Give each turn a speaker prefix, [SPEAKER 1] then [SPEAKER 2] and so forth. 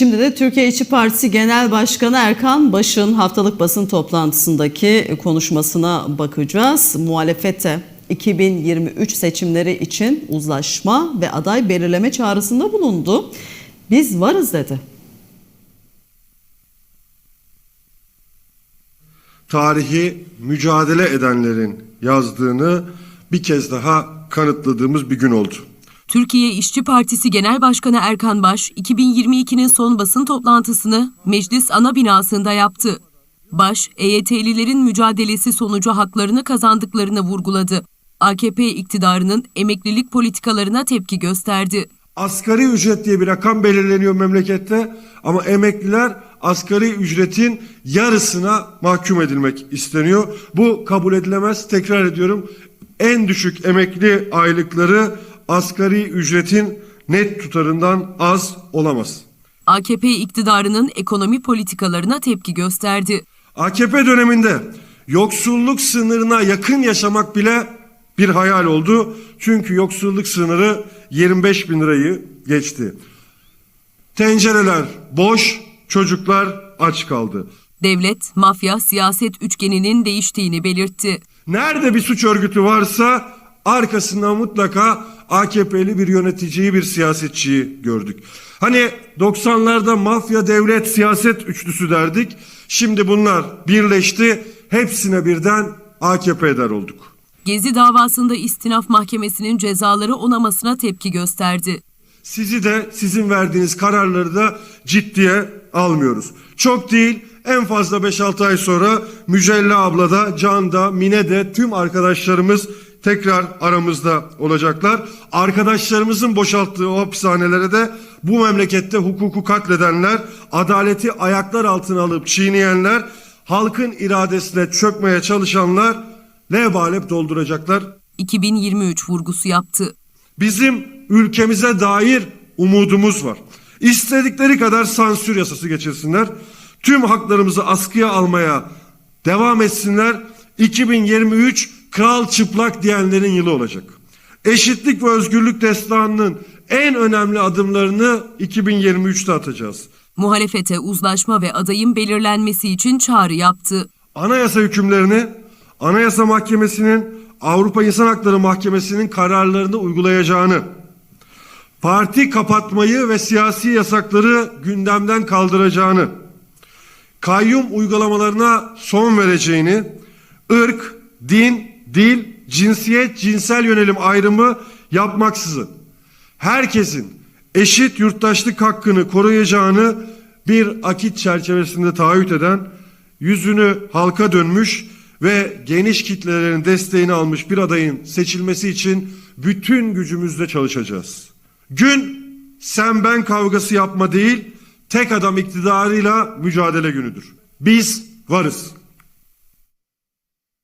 [SPEAKER 1] Şimdi de Türkiye İşçi Partisi Genel Başkanı Erkan Baş'ın haftalık basın toplantısındaki konuşmasına bakacağız. Muhalefete 2023 seçimleri için uzlaşma ve aday belirleme çağrısında bulundu. Biz varız dedi.
[SPEAKER 2] tarihi mücadele edenlerin yazdığını bir kez daha kanıtladığımız bir gün oldu.
[SPEAKER 3] Türkiye İşçi Partisi Genel Başkanı Erkan Baş, 2022'nin son basın toplantısını meclis ana binasında yaptı. Baş, EYT'lilerin mücadelesi sonucu haklarını kazandıklarını vurguladı. AKP iktidarının emeklilik politikalarına tepki gösterdi.
[SPEAKER 2] Asgari ücret diye bir rakam belirleniyor memlekette ama emekliler asgari ücretin yarısına mahkum edilmek isteniyor. Bu kabul edilemez. Tekrar ediyorum. En düşük emekli aylıkları asgari ücretin net tutarından az olamaz.
[SPEAKER 3] AKP iktidarının ekonomi politikalarına tepki gösterdi.
[SPEAKER 2] AKP döneminde yoksulluk sınırına yakın yaşamak bile bir hayal oldu. Çünkü yoksulluk sınırı 25 bin lirayı geçti. Tencereler boş, çocuklar aç kaldı.
[SPEAKER 3] Devlet, mafya, siyaset üçgeninin değiştiğini belirtti.
[SPEAKER 2] Nerede bir suç örgütü varsa arkasından mutlaka AKP'li bir yöneticiyi, bir siyasetçiyi gördük. Hani 90'larda mafya, devlet, siyaset üçlüsü derdik. Şimdi bunlar birleşti. Hepsine birden AKP der olduk.
[SPEAKER 3] Gezi davasında istinaf mahkemesinin cezaları onamasına tepki gösterdi.
[SPEAKER 2] Sizi de sizin verdiğiniz kararları da ciddiye almıyoruz. Çok değil en fazla 5-6 ay sonra Mücella abla da Can da Mine de tüm arkadaşlarımız tekrar aramızda olacaklar. Arkadaşlarımızın boşalttığı o hapishanelere de bu memlekette hukuku katledenler, adaleti ayaklar altına alıp çiğneyenler, halkın iradesine çökmeye çalışanlar lebalep dolduracaklar.
[SPEAKER 3] 2023 vurgusu yaptı.
[SPEAKER 2] Bizim ülkemize dair umudumuz var. İstedikleri kadar sansür yasası geçirsinler. Tüm haklarımızı askıya almaya devam etsinler. 2023 kral çıplak diyenlerin yılı olacak. Eşitlik ve özgürlük destanının en önemli adımlarını 2023'te atacağız.
[SPEAKER 3] Muhalefete uzlaşma ve adayın belirlenmesi için çağrı yaptı.
[SPEAKER 2] Anayasa hükümlerini Anayasa Mahkemesi'nin Avrupa İnsan Hakları Mahkemesi'nin kararlarını uygulayacağını, parti kapatmayı ve siyasi yasakları gündemden kaldıracağını, kayyum uygulamalarına son vereceğini, ırk, din, dil, cinsiyet, cinsel yönelim ayrımı yapmaksızın herkesin eşit yurttaşlık hakkını koruyacağını bir akit çerçevesinde taahhüt eden, yüzünü halka dönmüş ve geniş kitlelerin desteğini almış bir adayın seçilmesi için bütün gücümüzle çalışacağız. Gün sen ben kavgası yapma değil, tek adam iktidarıyla mücadele günüdür. Biz varız.